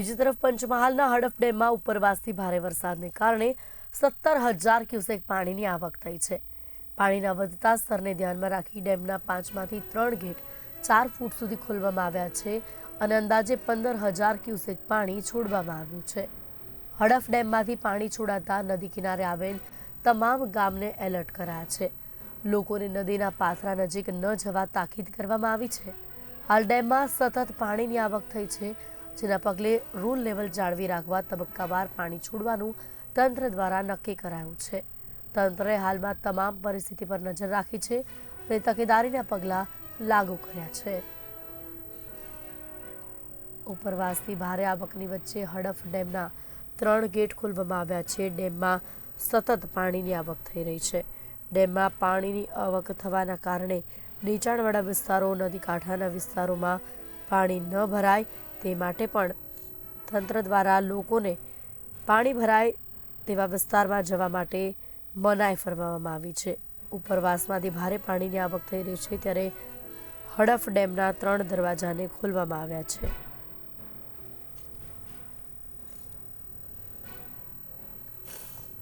બીજી તરફ પંચમહાલના હડફ ડેમમાં ઉપરવાસથી ભારે વરસાદને કારણે સત્તર હજાર ક્યુસેક પાણીની આવક થઈ છે. પાણીના વધતા સ્તરને ધ્યાનમાં રાખી ડેમના પાંચમાંથી ત્રણ ગેટ ચાર ફૂટ સુધી ખોલવામાં આવ્યા છે અને અંદાજે પંદર હજાર ક્યુસેક પાણી છોડવામાં આવ્યું છે. હડફ ડેમમાંથી પાણી છોડાતા નદી કિનારે આવેલ તમામ ગામને એલર્ટ કરાયા છે. લોકોને નદીના પાથરા નજીક ન જવા તાકીદ કરવામાં આવી છે. હાલ ડેમમાં સતત પાણીની આવક થઈ છે જેના પગલે રૂલ લેવલ જાળવી રાખવા તબક્કાવાર પાણી છોડવાનું તંત્ર દ્વારા નક્કી કરાયું છે. તંત્રએ હાલમાં તમામ પરિસ્થિતિ પર નજર રાખી છે અને તકેદારીના પગલાં લાગુ કર્યા છે. ઉપરવાસથી ભારે આવકની વચ્ચે હડફ ડેમના ત્રણ ગેટ ખોલવામાં આવ્યા છે. ડેમમાં સતત પાણીની આવક થઈ રહી છે. ડેમમાં પાણીની આવક થવાના કારણે નીચાણવાળા વિસ્તારો નદી કાંઠાના વિસ્તારોમાં પાણી ન ભરાય તે માટે પણ તંત્ર દ્વારા લોકોને પાણી ભરાય તેવા વિસ્તારમાં જવા માટે મનાઈ ફરમાવવામાં આવી છે. ઉપરવાસમાંથી ભારે પાણીની આવક થઈ રહી છે ત્યારે હડફ ડેમના ત્રણ દરવાજાને ખોલવામાં આવ્યા છે.